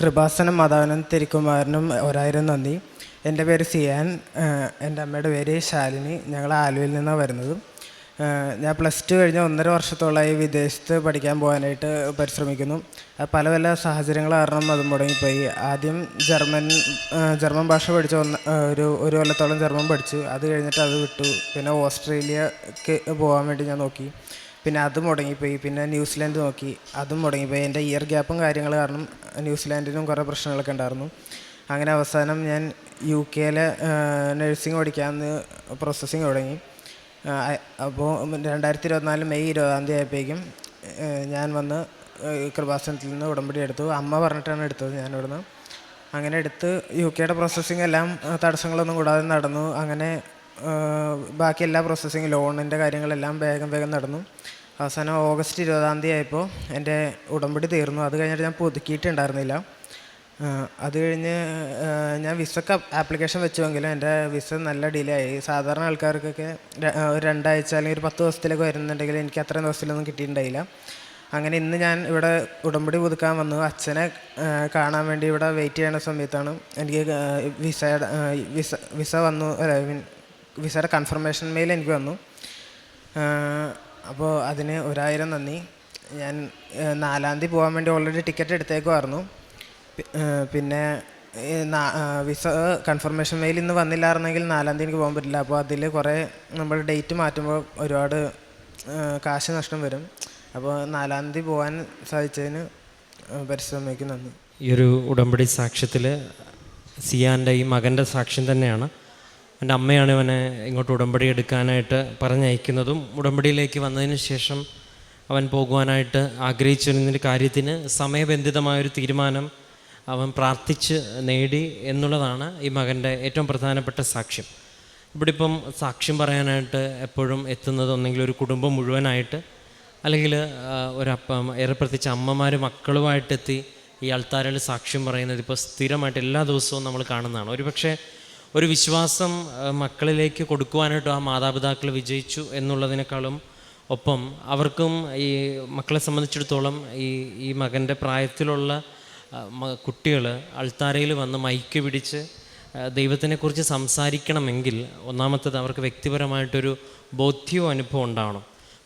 കൃപാസനം മാതാവിനും തിരുക്കുമാരനും ഒരായിരം നന്ദി. എന്റെ പേര് സിയാൻ എന്റെ അമ്മയുടെ പേര് ശാലിനി ഞങ്ങൾ ആലുവയിൽ നിന്നാണ് വരുന്നത്. ഞാൻ പ്ലസ് ടു കഴിഞ്ഞ് ഒന്നര വർഷത്തോളമായി വിദേശത്ത് പഠിക്കാൻ പോകാനായിട്ട് പരിശ്രമിക്കുന്നു. പല പല സാഹചര്യങ്ങൾ കാരണം അത് മുടങ്ങിപ്പോയി. ആദ്യം ജർമ്മൻ ജർമ്മൻ ഭാഷ പഠിച്ച ഒന്ന് ഒരു ഒരു കൊല്ലത്തോളം ജർമ്മൻ പഠിച്ചു. അത് കഴിഞ്ഞിട്ട് അത് വിട്ടു. പിന്നെ ഓസ്ട്രേലിയക്ക് പോകാൻ വേണ്ടി ഞാൻ നോക്കി. പിന്നെ അത് മുടങ്ങിപ്പോയി. പിന്നെ ന്യൂസിലാൻഡ് നോക്കി. അതും മുടങ്ങിപ്പോയി. എന്റെ ഇയർ ഗ്യാപ്പും കാര്യങ്ങൾ കാരണം ന്യൂസിലാൻഡിനും കുറേ പ്രശ്നങ്ങളൊക്കെ ഉണ്ടായിരുന്നു. അങ്ങനെ അവസാനം ഞാൻ യു കെയിലെ നഴ്സിംഗ് പഠിക്കാമെന്ന് പ്രോസസ്സിങ് തുടങ്ങി. അപ്പോൾ രണ്ടായിരത്തി ഇരുപത്തിനാല് മെയ് ഇരുപതാം തീയതി ആയപ്പോഴേക്കും ഞാൻ വന്ന് കൃപാസനത്തിൽ നിന്ന് ഉടമ്പടി എടുത്തു. അമ്മ പറഞ്ഞിട്ടാണ് എടുത്തത് ഞാൻ ഇവിടുന്ന്. അങ്ങനെ എടുത്ത് യു കെയുടെ പ്രോസസ്സിങ് എല്ലാം തടസ്സങ്ങളൊന്നും കൂടാതെ നടന്നു. അങ്ങനെ ബാക്കി എല്ലാ പ്രോസസ്സിങ് ലോണിന്റെ കാര്യങ്ങളെല്ലാം വേഗം വേഗം നടന്നു. അവസാനം ഓഗസ്റ്റ് ഇരുപതാം തീയതി ആയപ്പോൾ എന്റെ ഉടമ്പടി തീർന്നു. അത് കഴിഞ്ഞിട്ട് ഞാൻ പുതുക്കിയിട്ടുണ്ടായിരുന്നില്ല. അത് കഴിഞ്ഞ് ഞാൻ വിസക്ക് ആപ്ലിക്കേഷൻ വെച്ചുവെങ്കിലും എന്റെ വിസ നല്ല ഡിലേ ആയി സാധാരണ ആൾക്കാർക്കൊക്കെ ഒരു രണ്ടാഴ്ച അല്ലെങ്കിൽ ഒരു പത്ത് ദിവസത്തിലേക്ക് വരുന്നുണ്ടെങ്കിൽ എനിക്ക് അത്രയും ദിവസത്തിലൊന്നും കിട്ടിയിട്ടുണ്ടായില്ല. അങ്ങനെ ഇന്ന് ഞാൻ ഇവിടെ ഉടമ്പടി പുതുക്കാൻ വന്നു. അച്ഛനെ കാണാൻ വേണ്ടി ഇവിടെ വെയിറ്റ് ചെയ്യുന്ന സമയത്താണ് എനിക്ക് വിസ വിസ വിസ വന്നു. അല്ല വിസയുടെ കൺഫർമേഷൻ മെയിൽ എനിക്ക് വന്നു. അപ്പോൾ അതിന് ഒരായിരം നന്ദി. ഞാൻ നാലാം തീയതി പോകാൻ വേണ്ടി ഓൾറെഡി ടിക്കറ്റ് എടുത്തേക്കുമായിരുന്നു പിന്നെ വിസ കൺഫർമേഷൻ മെയിൽ ഇന്ന് വന്നില്ലായിരുന്നെങ്കിൽ നാലാം തീയതി എനിക്ക് പോകാൻ പറ്റില്ല. അപ്പോൾ അതിൽ കുറേ നമ്മൾ ഡേറ്റ് മാറ്റുമ്പോൾ ഒരുപാട് കാശ് നഷ്ടം വരും. അപ്പോൾ നാലാം തീയതി പോകാൻ സാധിച്ചതിന് പരിശ്രമിക്കുന്നു പരിശ്രമിക്ക് നന്ദി. ഈ ഒരു ഉടമ്പടി സാക്ഷ്യത്തിൽ സിയാന്റെ ഈ മകന്റെ സാക്ഷ്യം തന്നെയാണ്. എന്റെ അമ്മയാണ് ഇവനെ ഇങ്ങോട്ട് ഉടമ്പടി എടുക്കാനായിട്ട് പറഞ്ഞയക്കുന്നതും ഉടമ്പടിയിലേക്ക് വന്നതിന് ശേഷം അവൻ പോകുവാനായിട്ട് ആഗ്രഹിച്ചിരുന്നൊരു കാര്യത്തിന് സമയബന്ധിതമായൊരു തീരുമാനം അവൻ പ്രാർത്ഥിച്ച് നേടി എന്നുള്ളതാണ് ഈ മകന്റെ ഏറ്റവും പ്രധാനപ്പെട്ട സാക്ഷ്യം. ഇവിടെ ഇപ്പം സാക്ഷ്യം പറയാനായിട്ട് എപ്പോഴും എത്തുന്നത് ഒന്നെങ്കിൽ ഒരു കുടുംബം മുഴുവനായിട്ട് അല്ലെങ്കിൽ ഒരപ്പം ഏറെ പ്രത്യേകിച്ച് അമ്മമാർ മക്കളുമായിട്ടെത്തി ഈ ആൾത്താരൽ സാക്ഷ്യം പറയുന്നത് ഇപ്പോൾ സ്ഥിരമായിട്ട് എല്ലാ ദിവസവും നമ്മൾ കാണുന്നതാണ്. ഒരുപക്ഷെ ഒരു വിശ്വാസം മക്കളിലേക്ക് കൊടുക്കുവാനായിട്ട് ആ മാതാപിതാക്കൾ വിജയിച്ചു എന്നുള്ളതിനേക്കാളും ഒപ്പം അവർക്കും ഈ മക്കളെ സംബന്ധിച്ചിടത്തോളം ഈ ഈ മകന്റെ പ്രായത്തിലുള്ള കുട്ടികൾ അൾത്താരയിൽ വന്ന് മൈക്ക് പിടിച്ച് ദൈവത്തിനെക്കുറിച്ച് സംസാരിക്കണമെങ്കിൽ ഒന്നാമത്തത് അവർക്ക് വ്യക്തിപരമായിട്ടൊരു ബോധ്യവും അനുഭവം ഉണ്ടാവണം.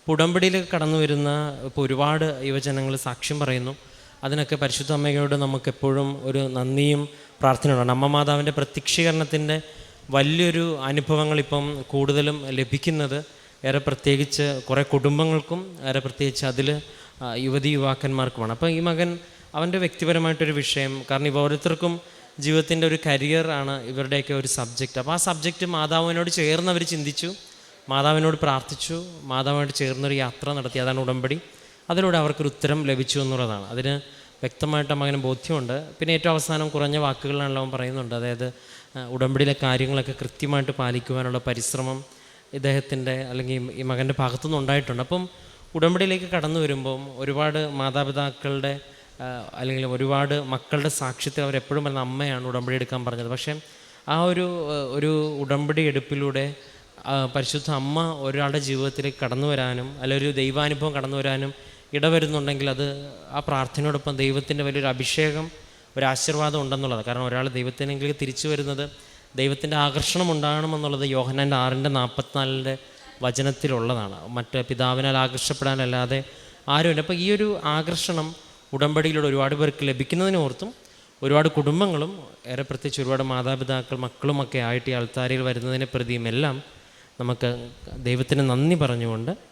ഉടമ്പടിയിലേക്ക് കടന്നു വരുന്ന ഇപ്പോൾ ഒരുപാട് യുവജനങ്ങൾ സാക്ഷ്യം പറയുന്നു. അതിനൊക്കെ പരിശുദ്ധ അമ്മയോട് നമുക്കെപ്പോഴും ഒരു നന്ദിയും പ്രാർത്ഥനയുണ്ടാണ് അമ്മ മാതാവിന്റെ പ്രത്യക്ഷീകരണത്തിന്റെ വലിയൊരു അനുഭവങ്ങൾ ഇപ്പം കൂടുതലും ലഭിക്കുന്നത് ഏറെ പ്രത്യേകിച്ച് കുറേ കുടുംബങ്ങൾക്കും ഏറെ പ്രത്യേകിച്ച് അതിൽ യുവതി യുവാക്കന്മാർക്കുമാണ്. അപ്പോൾ ഈ മകൻ അവന്റെ വ്യക്തിപരമായിട്ടൊരു വിഷയം കാരണം ഇവ ഓരോരുത്തർക്കും ജീവിതത്തിന്റെ ഒരു കരിയർ ആണ് ഇവരുടെയൊക്കെ ഒരു സബ്ജക്റ്റ്. അപ്പോൾ ആ സബ്ജക്റ്റ് മാതാവിനോട് ചേർന്ന് അവർ ചിന്തിച്ചു മാതാവിനോട് പ്രാർത്ഥിച്ചു മാതാവിനോട് ചേർന്നൊരു യാത്ര നടത്തി അതാണ് ഉടമ്പടി. അതിലൂടെ അവർക്കൊരു ഉത്തരം ലഭിച്ചു എന്നുള്ളതാണ്. അതിന് വ്യക്തമായിട്ട് മകന് ബോധ്യമുണ്ട്. പിന്നെ ഏറ്റവും അവസാനം കുറഞ്ഞ വാക്കുകളാണല്ലോ അവൻ പറയുന്നുണ്ട്. അതായത് ഉടമ്പടിയിലെ കാര്യങ്ങളൊക്കെ കൃത്യമായിട്ട് പാലിക്കുവാനുള്ള പരിശ്രമം ഇദ്ദേഹത്തിന്റെ അല്ലെങ്കിൽ ഈ- മകന്റെ ഭാഗത്തുനിന്ന് ഉണ്ടായിട്ടുണ്ട്. അപ്പം ഉടമ്പടിയിലേക്ക് കടന്നു വരുമ്പം ഒരുപാട് മാതാപിതാക്കളുടെ അല്ലെങ്കിൽ ഒരുപാട് മക്കളുടെ സാക്ഷ്യത്തിൽ അവരെപ്പോഴും പറയുന്ന അമ്മയാണ് ഉടമ്പടി എടുക്കാൻ പറഞ്ഞത്. പക്ഷേ ആ ഒരു ഒരു ഉടമ്പടി എടുപ്പിലൂടെ പരിശുദ്ധ അമ്മ ഒരാളുടെ ജീവിതത്തിലേക്ക് കടന്നു വരാനും അല്ലെങ്കിൽ ഒരു ദൈവാനുഭവം കടന്നു വരാനും ഇടവരുന്നുണ്ടെങ്കിൽ അത് ആ പ്രാർത്ഥനയോടൊപ്പം ദൈവത്തിന്റെ വലിയൊരു അഭിഷേകം ഒരു ആശീർവാദം ഉണ്ടെന്നുള്ളത് കാരണം ഒരാൾ ദൈവത്തിനെങ്കിലും തിരിച്ചു വരുന്നത് ദൈവത്തിന്റെ ആകർഷണം ഉണ്ടാകണമെന്നുള്ളത് യോഹനാന്റെ ആറിന്റെ നാൽപ്പത്തിനാലിന്റെ വചനത്തിലുള്ളതാണ്. മറ്റ് പിതാവിനാൽ ആകർഷപ്പെടാനല്ലാതെ ആരുമില്ല. അപ്പോൾ ഈ ഒരു ആകർഷണം ഉടമ്പടിയിലൂടെ ഒരുപാട് പേർക്ക് ലഭിക്കുന്നതിനോർത്തും ഒരുപാട് കുടുംബങ്ങളും ഏറെ പ്രത്യേകിച്ച് ഒരുപാട് മാതാപിതാക്കൾ മക്കളുമൊക്കെ ആയിട്ട് ഈ അൾത്താരയിൽ വരുന്നതിനെ പ്രതിയും എല്ലാം നമുക്ക് ദൈവത്തിന് നന്ദി പറഞ്ഞുകൊണ്ട്